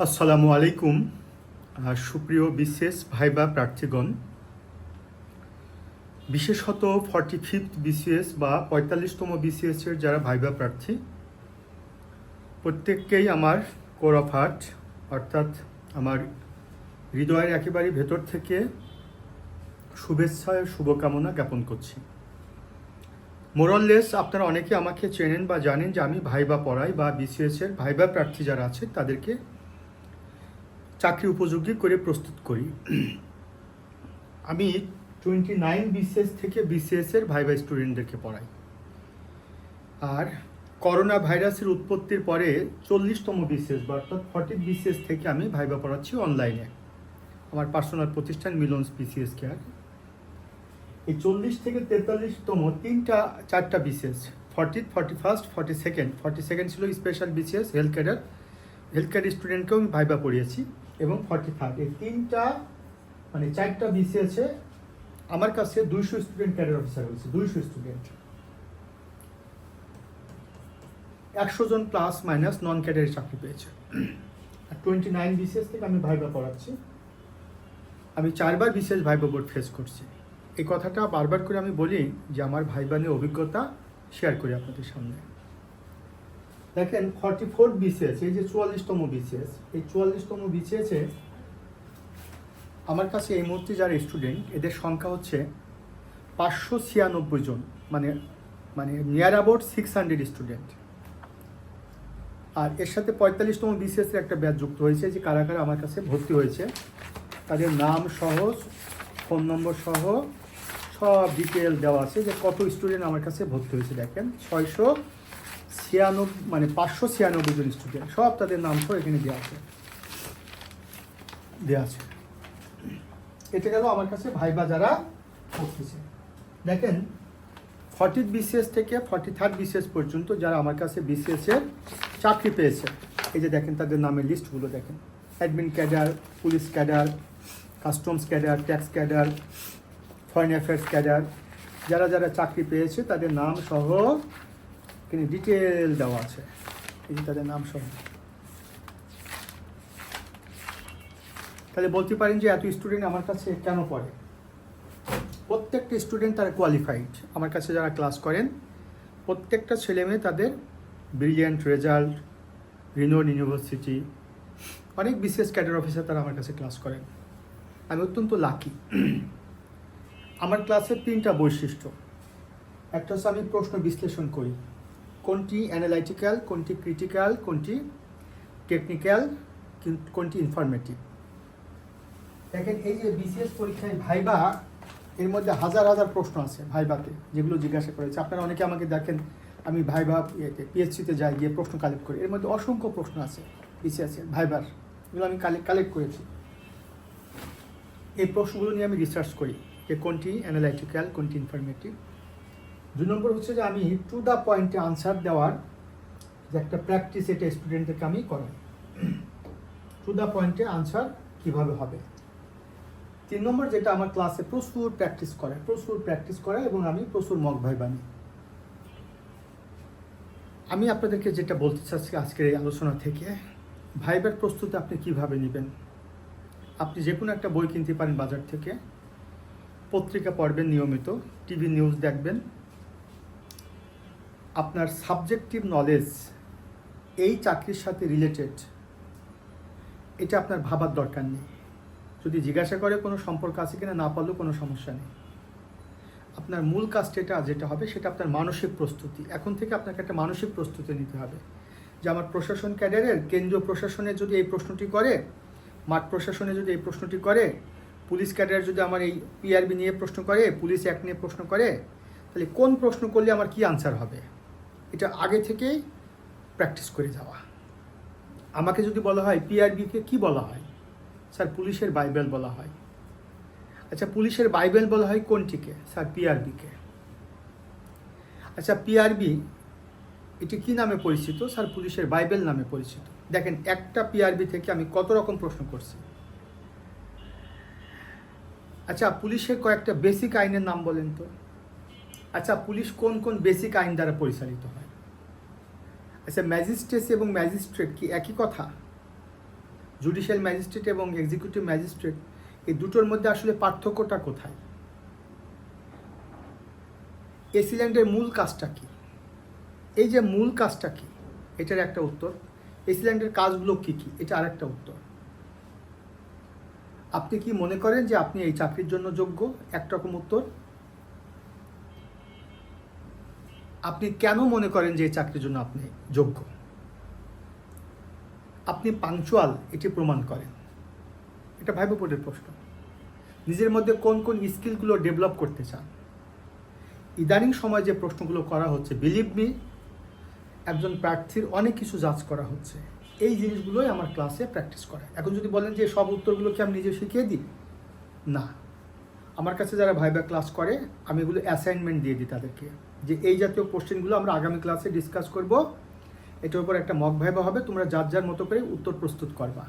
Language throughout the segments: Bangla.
আসসালামু আলাইকুম সুপ্রিয় বিশেষ ভাইবা প্রার্থীগণ। বিশেষত ফর্টি ফিফথ বিসিএস বা পঁয়তাল্লিশতম বিসিএস এর যারা ভাইবা প্রার্থী, প্রত্যেককেই আমার কোর অফ হার্ট, অর্থাৎ আমার হৃদয়ের একেবারে ভেতর থেকে শুভেচ্ছা ও শুভকামনা জ্ঞাপন করছি। মোরললেস আপনারা অনেকে আমাকে চেনেন বা জানেন যে আমি ভাইবা পড়াই বা বিসিএস এর ভাইবা প্রার্থী যারা আছে, তাদেরকে চাকরি উপযোগী করে প্রস্তুত করি। আমি টোয়েন্টি নাইন বিসিএস থেকে বিসিএস এর ভাইবা স্টুডেন্টদেরকে পড়াই। আর করোনা ভাইরাসের উৎপত্তির পরে চল্লিশতম বিসিএস বা অর্থাৎ ফর্টি বিসিএস থেকে আমি ভাইবা পড়াচ্ছি অনলাইনে আমার পার্সোনাল প্রতিষ্ঠান মিলনস বিসিএস কেয়ার এই চল্লিশ থেকে তেতাল্লিশতম তিনটা, চারটা BCS forty forty first forty second forty second ছিল special BCS health cadre health care স্টুডেন্টকেও আমি ভাইবা পড়িয়েছি। এবং ফর্টি থার্ড এই তিনটা মানে চারটা বিসিএসে আমার কাছে দুইশো স্টুডেন্ট ক্যাডার অফিসার হয়েছে দুইশো স্টুডেন্ট একশো জন প্লাস মাইনাস নন ক্যাডারের চাকরি পেয়েছে। আর টোয়েন্টি নাইন বিসিএস থেকে আমি ভাইবা পড়াচ্ছি। আমি চারবার বিশেষ ভাইবা বোর্ড ফেস করছি। এই কথাটা বারবার করে আমি বলি যে আমার ভাইবা নিয়ে অভিজ্ঞতা শেয়ার করি আপনাদের সামনে। দেখেন ফর্টি ফোর বিসিএস এই যে চুয়াল্লিশতম বিসিএস এই চুয়াল্লিশতম বিসিএসে আমার কাছে এই মুহূর্তে যারা স্টুডেন্ট এদের সংখ্যা হচ্ছে পাঁচশো ছিয়ানব্বই জন মানে মানে near about six hundred student আর এর সাথে পঁয়তাল্লিশতম বিসিএস এর একটা ব্যাচ যুক্ত হয়েছে, যে কারা কারা আমার কাছে ভর্তি হয়েছে, তাদের নাম সহ ফোন নম্বর সহ, সব ডিটেল দেওয়া আছে যে কত স্টুডেন্ট আমার কাছে ভর্তি হয়েছে, দেখেন, ছয়শো ছিয়ানব্বই মানে পাঁচশো ছিয়ানব্বই জন স্টুডেন্ট সব তাদের নাম সহ এখানে দেওয়া আছে। দেওয়া আছে। এটা গেল আমার কাছে ভাইবা যারা পড়তেছে। দেখেন ফর্টি বিসিএস থেকে ফর্টি থার্ড বিসিএস পর্যন্ত যারা আমার কাছে বিসিএস এর চাকরি পেয়েছে, এই যে দেখেন তাদের নামের লিস্টগুলো দেখেন। Admin cadre police cadre customs cadre tax cadre foreign affairs cadre যারা যারা চাকরি পেয়েছে তাদের নাম সহ এখানে ডিটেল দেওয়া আছে। যে তাদের নাম সহ। তাহলে বলতে পারেন যে এত স্টুডেন্ট আমার কাছে কেন পড়ে? প্রত্যেকটা স্টুডেন্ট তারা কোয়ালিফাইড আমার কাছে যারা ক্লাস করেন, প্রত্যেকটা ছেলে মেয়ে তাদের ব্রিলিয়ান্ট রেজাল্ট রিনোড ইউনিভার্সিটি অনেক বিশেষ ক্যাডার অফিসার তারা আমার কাছে ক্লাস করেন। আমি অত্যন্ত লাকি আমার ক্লাসের তিনটা বৈশিষ্ট্য। একটা হচ্ছে আমি প্রশ্ন বিশ্লেষণ করি। কোনটি অ্যানালাইটিক্যাল কোনটি ক্রিটিক্যাল কোনটি টেকনিক্যাল কোনটি ইনফরমেটিভ দেখেন, এই যে বিসিএস পরীক্ষায় ভাইবা, এর মধ্যে হাজার হাজার প্রশ্ন আছে ভাইবাতে, যেগুলো জিজ্ঞাসা করেছে। আপনারা অনেকে আমাকে দেখেন, আমি ভাইবা ইয়েতে পিএইচসিতে যাই, গিয়ে প্রশ্ন কালেক্ট করি। এর মধ্যে অসংখ্য প্রশ্ন আছে বিসিএস এর, ভাইবার এগুলো আমি কালেক্ট কালেক্ট করেছি। এই প্রশ্নগুলো নিয়ে আমি রিসার্চ করি, যে কোনটি অ্যানালাইটিক্যাল কোনটি ইনফরমেটিভ দুই নম্বর হচ্ছে যে আমি টু দ্য পয়েন্টে আনসার দেওয়ার যে একটা প্র্যাকটিস এটা স্টুডেন্টদেরকে আমি করাই। টু দ্য পয়েন্টে আনসার কীভাবে হবে? তিন নম্বর যেটা আমার ক্লাসে প্রচুর প্র্যাকটিস করে, প্রচুর প্র্যাকটিস করে এবং আমি প্রচুর মগ ভাই বানি। আমি আপনাদেরকে যেটা বলতে চাচ্ছি আজকের এই আলোচনা থেকে, ভাইবার প্রস্তুতি আপনি কীভাবে নেবেন? আপনি যে কোনো একটা বই কিনতে পারেন বাজার থেকে, পত্রিকা পড়বেন নিয়মিত, টিভি নিউজ দেখবেন আপনার সাবজেক্টিভ নলেজ এই চাকরির সাথে রিলেটেড এটা আপনার ভাবার দরকার নেই। যদি জিজ্ঞাসা করে কোনো সম্পর্ক আছে কিনা, না পারলেও কোনো সমস্যা নেই। আপনার মূল কাজটা এটা, যেটা হবে সেটা আপনার মানসিক প্রস্তুতি। এখন থেকে আপনাকে একটা মানসিক প্রস্তুতি নিতে হবে যে আমার প্রশাসন ক্যাডারের কেন্দ্রীয় প্রশাসনে যদি এই প্রশ্নটি করে, মাঠ প্রশাসনে যদি এই প্রশ্নটি করে, পুলিশ ক্যাডার যদি আমার এই পিআরবি নিয়ে প্রশ্ন করে, পুলিশ অ্যাক্ট নিয়ে প্রশ্ন করে, তাহলে কোন প্রশ্ন করলে আমার কি আনসার হবে? এটা আগে থেকেই প্র্যাকটিস করে যাওয়া। আমাকে যদি বলা হয় পিআরবিকে কি বলা হয়? স্যার, পুলিশের বাইবেল বলা হয়। আচ্ছা পুলিশের বাইবেল বলা হয় কোনটিকে? স্যার পিআরবিকে আচ্ছা পিআরবি এটি কি নামে পরিচিত? স্যার, পুলিশের বাইবেল নামে পরিচিত। দেখেন, একটা পিআরবি থেকে আমি কত রকম প্রশ্ন করছি। আচ্ছা পুলিশের কয়েকটা বেসিক আইনের নাম বলেন তো। আচ্ছা পুলিশ কোন কোন বেসিক আইন দ্বারা পরিচালিত হয়? আচ্ছা ম্যাজিস্ট্রেসি এবং ম্যাজিস্ট্রেট কি একই কথা? জুডিশিয়াল ম্যাজিস্ট্রেট এবং এক্সিকিউটিভ ম্যাজিস্ট্রেট এই দুটোর মধ্যে আসলে পার্থক্যটা কোথায়? এসিল্যান্ডের মূল কাজটা কি? এই যে মূল কাজটা কি? এটার একটা উত্তর। এসিল্যান্ডের কাজগুলো কি কি? এটা আরেকটা উত্তর। আপনি কি মনে করেন যে আপনি এই চাকরির জন্য যোগ্য? একরকম উত্তর। আপনি কেন মনে করেন যে এই চাকরির জন্য আপনি যোগ্য? আপনি পাংচুয়াল এটি প্রমাণ করেন। এটা ভাইব বোর্ডের প্রশ্ন। নিজের মধ্যে কোন কোন স্কিলগুলো ডেভেলপ করতে চান? ইদানিং সময় যে প্রশ্নগুলো করা হচ্ছে বিলিভ মি একজন প্রার্থীর অনেক কিছু যাচ করা হচ্ছে। এই জিনিসগুলোই আমার ক্লাসে প্র্যাকটিস করা। এখন যদি বলেন যে সব উত্তরগুলো কি আমি নিজে শিখিয়ে দিই, না। আমার কাছে যারা ভাইবা ক্লাস করে, আমি এগুলো অ্যাসাইনমেন্ট দিয়ে দিই তাদেরকে। যে এই জাতীয় কোশ্চেনগুলো আমরা আগামী ক্লাসে ডিসকাস করব। এটার উপর একটা মক ভাইবা হবে, তোমরা যার যার মতো করে উত্তর প্রস্তুত করবা।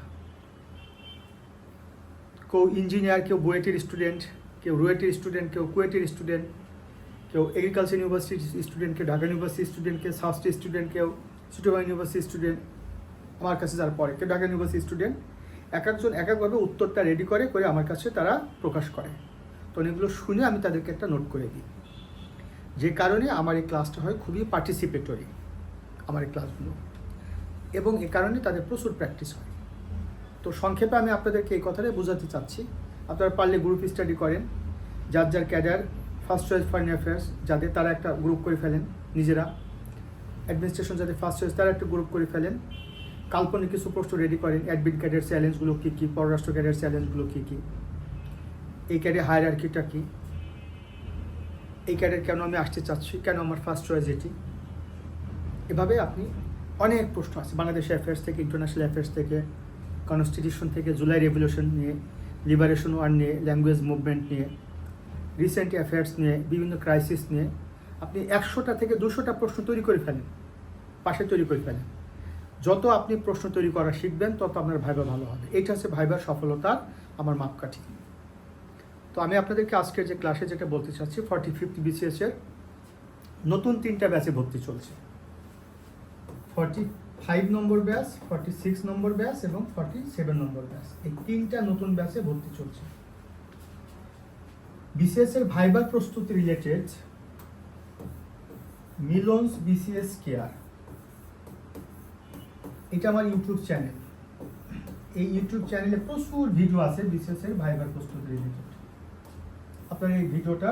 কেউ ইঞ্জিনিয়ার কেউ বুয়েটের স্টুডেন্ট কেউ রুয়েটের স্টুডেন্ট কেউ কুয়েটের স্টুডেন্ট কেউ এগ্রিকালচার ইউনিভার্সিটির স্টুডেন্ট কেউ ঢাকা ইউনিভার্সিটি স্টুডেন্ট কেউ সাউথ স্টুডেন্ট কেউ চিটোগাং ইউনিভার্সিটি স্টুডেন্ট আমার কাছে যারা পড়ে, কেউ ঢাকা ইউনিভার্সিটি স্টুডেন্ট এক একজন এক একভাবে উত্তরটা রেডি করে করে আমার কাছে তারা প্রকাশ করে। তো এগুলো শুনে আমি তাদেরকে একটা নোট করে দিই। যে কারণে আমার এই ক্লাসটা হয় খুবই পার্টিসিপেটরি আমার এই ক্লাসগুলো এবং এ কারণে তাদের প্রচুর প্র্যাকটিস হয়। তো সংক্ষেপে আমি আপনাদেরকে এই কথাটাই বোঝাতে চাচ্ছি। আপনারা পারলে গ্রুপ স্টাডি করেন। যার যার cadre first choice foreign affairs যাদের তারা একটা গ্রুপ করে ফেলেন, নিজেরা। অ্যাডমিনিস্ট্রেশন যাদের ফার্স্ট চয়েস তারা একটা গ্রুপ করে ফেলেন। কাল্পনিক কিছু প্রশ্ন রেডি করেন। অ্যাডমিন ক্যাডের চ্যালেঞ্জগুলো কী কী? পররাষ্ট্র ক্যাডের চ্যালেঞ্জগুলো কী কী? এই ক্যাডের হায়ার আর্কিটা কী? এই ক্যাডের কেন আমি আসতে চাচ্ছি? কেন আমার ফার্স্ট চয়েস এটি? এভাবে আপনি অনেক প্রশ্ন আছে। বাংলাদেশ অ্যাফেয়ার্স থেকে ইন্টারন্যাশনাল অ্যাফেয়ার্স থেকে কনস্টিটিউশন থেকে, জুলাই রেভলিউশন নিয়ে লিবারেশন ওয়ার নিয়ে ল্যাঙ্গুয়েজ মুভমেন্ট নিয়ে রিসেন্ট অ্যাফেয়ার্স নিয়ে, বিভিন্ন ক্রাইসিস নিয়ে, আপনি একশোটা থেকে দুশোটা প্রশ্ন তৈরি করে ফেলেন। পাশে তৈরি করে ফেলেন। যত আপনি প্রশ্ন তৈরি করা শিখবেন, তত আপনার ভাইবা ভালো হবে। এইটা হচ্ছে ভাইবার সফলতার আমার মাপকাঠি। তো আমি আপনাদেরকে আজকের যে ক্লাসে যেটা বলতে চাচ্ছি ফর্টি ফিফথ বিসিএস এর নতুন তিনটা ব্যাচে ভর্তি চলছে। Forty five number batch forty six number batch এবং ফর্টি সেভেন নম্বর ব্যাচ এই তিনটা নতুন ব্যাচে ভর্তি চলছে। বিসিএস এর ভাইবার প্রস্তুতি রিলেটেড মিলনস বিসিএস কেয়ার এটা আমার ইউটিউব চ্যানেল এই ইউটিউব চ্যানেলে প্রচুর ভিডিও আছে বিসিএস এর ভাইবার প্রস্তুতি রিলেটেড আপনার এই ভিডিওটা,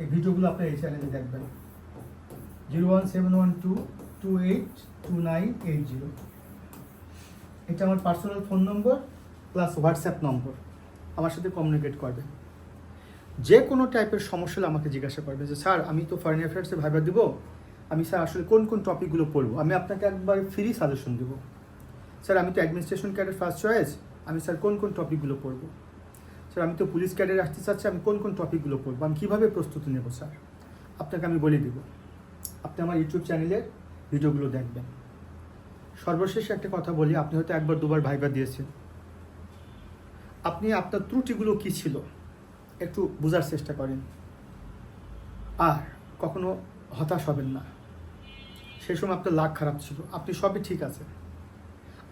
এই ভিডিওগুলো আপনার এই চ্যানেলে দেখবেন। Zero one seven one two two eight, two nine, eight zero. এটা আমার personal phone number plus WhatsApp number আমার সাথে কমিউনিকেট করবেন। যে কোনো টাইপের সমস্যা হলে আমাকে জিজ্ঞাসা করবে যে, স্যার, আমি তো ফরেন অ্যাফেয়ার্সে ভাইবার দিব। আমি স্যার, আসলে কোন কোন টপিকগুলো পড়ব? আমি আপনাকে একবার ফ্রি সাজেশন দেবো। স্যার, আমি তো অ্যাডমিনিস্ট্রেশন ক্যাডের ফার্স্ট চয়েস আমি স্যার, কোন কোন টপিকগুলো পড়ব? স্যার আমি তো পুলিশ ক্যাডের আসতে চাচ্ছি, আমি কোন কোন টপিকগুলো পড়ব আমি কীভাবে প্রস্তুতি নেব স্যার আপনাকে আমি বলে দিব। আপনি আমার ইউটিউব চ্যানেলের ভিডিওগুলো দেখবেন। সর্বশেষ একটা কথা বলি, আপনি হয়তো একবার, দুবার ভাইবা দিয়েছেন। আপনি আপনার ত্রুটিগুলো কী ছিল? একটু বোঝার চেষ্টা করেন। আর কখনো হতাশ হবেন না। সেই সময় আপনার লাখ খারাপ ছিল। আপনি সবই ঠিক আছে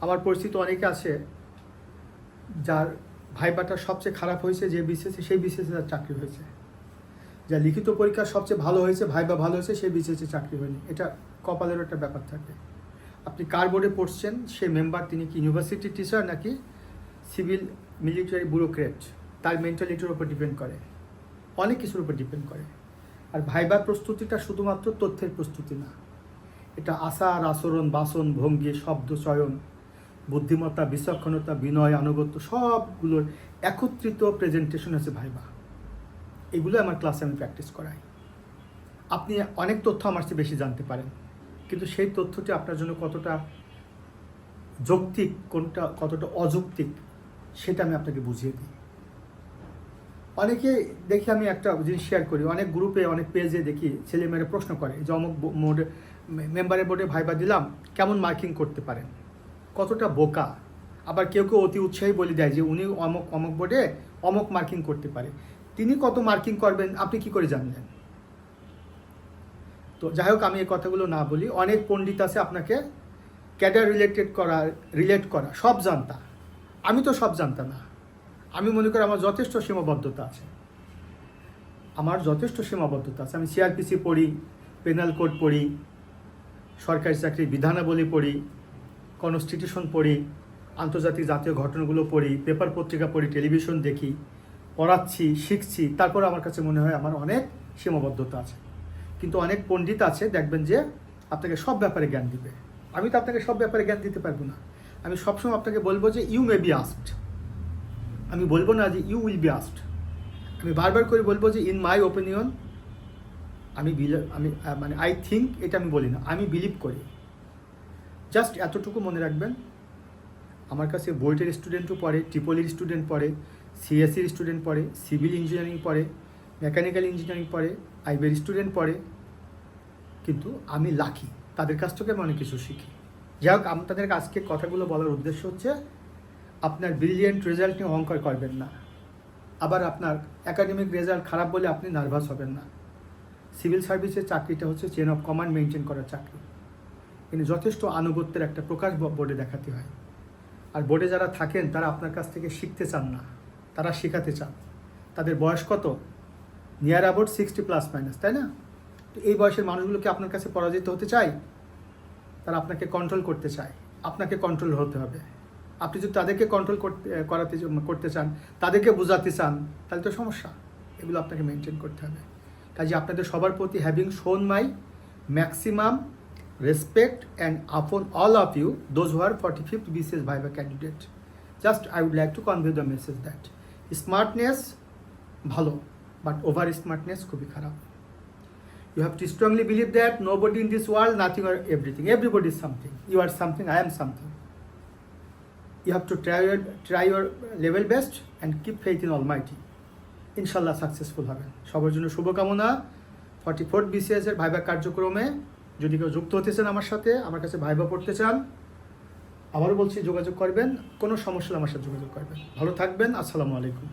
আমার পরিস্থিতি অনেকে আছে, যার ভাইবাটা সবচেয়ে খারাপ হয়েছে যে বিসিএসে সেই বিসিএসে তার চাকরি হয়েছে। যা লিখিত পরীক্ষা সবচেয়ে ভালো হয়েছে, ভাইবা ভালো হয়েছে, সেই বিসিএসে চাকরি হয়নি। এটা কপালেরও একটা ব্যাপার থাকে। আপনি কার বোর্ডে পড়ছেন, সে মেম্বার তিনি কি ইউনিভার্সিটি টিচার নাকি সিভিল মিলিটারি ব্যুরোক্রেট তার মেন্টালিটির উপর ডিপেন্ড করে। অনেক কিছুর উপর ডিপেন্ড করে। আর ভাইবার প্রস্তুতিটা শুধুমাত্র তথ্যের প্রস্তুতি না। এটা আচার, আচরণ, বাসন, ভঙ্গি, শব্দ, চয়ন বুদ্ধিমত্তা, বিচক্ষণতা, বিনয়, আনুগত্য সবগুলোর একত্রিত প্রেজেন্টেশন আছে ভাইবা। এগুলো আমার ক্লাসে আমি প্র্যাকটিস করাই। আপনি অনেক তথ্য আমার চেয়ে বেশি জানতে পারেন, কিন্তু সেই তথ্যটি আপনার জন্য কতটা যৌক্তিক, কোনটা কতটা অযৌক্তিক, সেটা আমি আপনাকে বুঝিয়ে দিই। অনেকে দেখি আমি একটা জিনিস শেয়ার করি, অনেক গ্রুপে অনেক পেজে দেখি ছেলেমেয়েরা প্রশ্ন করে, যে অমুক মোডে মেম্বারের বোর্ডে ভাইবা দিলাম, কেমন মার্কিং করতে পারেন? কতটা বোকা। আবার কেউ কেউ অতি উৎসাহী বলে দেয় যে উনি অমুক অমুক বোর্ডে অমুক মার্কিং করতে পারে। তিনি কত মার্কিং করবেন, আপনি কি করে জানলেন? তো যাই হোক, আমি এই কথাগুলো না বলি। অনেক পণ্ডিত আছে আপনাকে ক্যাডার রিলেটেড করা, রিলেট করা, সব জানতা। আমি তো সব জানতাম না। আমি মনে করি আমার যথেষ্ট সীমাবদ্ধতা আছে। আমার যথেষ্ট সীমাবদ্ধতা আছে। আমি সিআরপিসি পড়ি পেনাল কোড পড়ি, সরকারি চাকরির বিধানাবলী পড়ি কনস্টিটিউশন পড়ি, আন্তর্জাতিক জাতীয় ঘটনাগুলো পড়ি পেপার পত্রিকা পড়ি টেলিভিশন দেখি, পড়াচ্ছি, শিখছি, তারপর আমার কাছে মনে হয় আমার অনেক সীমাবদ্ধতা আছে। কিন্তু অনেক পণ্ডিত আছে, দেখবেন যে আপনাকে সব ব্যাপারে জ্ঞান দিবে। আমি তো আপনাকে সব ব্যাপারে জ্ঞান দিতে পারব না। আমি সবসময় আপনাকে বলব যে ইউ মে বি আস্ট আমি বলব না যে ইউ উইল বি আস্ট আমি বারবার করে বলব যে ইন মাই ওপিনিয়ন আমি আমি মানে আই থিঙ্ক এটা আমি বলি না। আমি বিলিভ করি। জাস্ট এতটুকু মনে রাখবেন, আমার কাছে বোর্ডের স্টুডেন্টও পড়ে ট্রিপলির স্টুডেন্ট পড়ে সিএসসির স্টুডেন্ট পড়ে সিভিল ইঞ্জিনিয়ারিং পড়ে মেকানিক্যাল ইঞ্জিনিয়ারিং পড়ে আইবের স্টুডেন্ট পড়ে, কিন্তু আমি লাকি তাদের কাছ থেকে আমি অনেক কিছু শিখি। যাই হোক, আমি তাদের আজকে কথাগুলো বলার উদ্দেশ্য হচ্ছে, আপনার ব্রিলিয়েন্ট রেজাল্ট নিয়ে অহংকার করবেন না। আবার আপনার একাডেমিক রেজাল্ট খারাপ বলে আপনি নার্ভাস হবেন না। সিভিল সার্ভিসের চাকরিটা হচ্ছে চেন অফ কমান্ড মেনটেন করার চাকরি। কিন্তু যথেষ্ট আনুগত্যের একটা প্রকাশ বোর্ডে দেখাতে হয়। আর বোর্ডে যারা থাকেন, তারা আপনার কাছ থেকে শিখতে চান না। তারা শেখাতে চান। তাদের বয়স কত? Near about sixty plus minus তাই না? তো এই বয়সের মানুষগুলো কি আপনার কাছে পরাজিত হতে চায়? তারা আপনাকে কন্ট্রোল করতে চায়। আপনাকে কন্ট্রোল হতে হবে। আপনি যদি তাদেরকে কন্ট্রোল করতে করাতে করতে চান, তাদেরকে বোঝাতে চান, তাহলে তো সমস্যা। এগুলো আপনাকে মেনটেন করতে হবে। কাজে আপনাদের সবার প্রতি having shown my maximum respect and upon all of you those who are forty fifth BCS viva candidate just I would like to convey the message that smartness ভালো বাট ওভার স্মার্টনেস খুবই খারাপ You have to strongly believe that nobody in this world, nothing or everything. Everybody is something. You are something, I am something. You have to try your, try your level best and keep faith in Almighty. ইনশাল্লাহ সাকসেসফুল হবেন সবার জন্য শুভকামনা ফর্টি ফোর্থ বিসিএস এর ভাইবা কার্যক্রমে যদি কেউ যুক্ত হতে চান আমার সাথে, আমার কাছে ভাইবা পড়তে চান, আবারও বলছি যোগাযোগ করবেন, কোনো সমস্যা আমার সাথে যোগাযোগ করবেন। ভালো থাকবেন, আসসালামু আলাইকুম।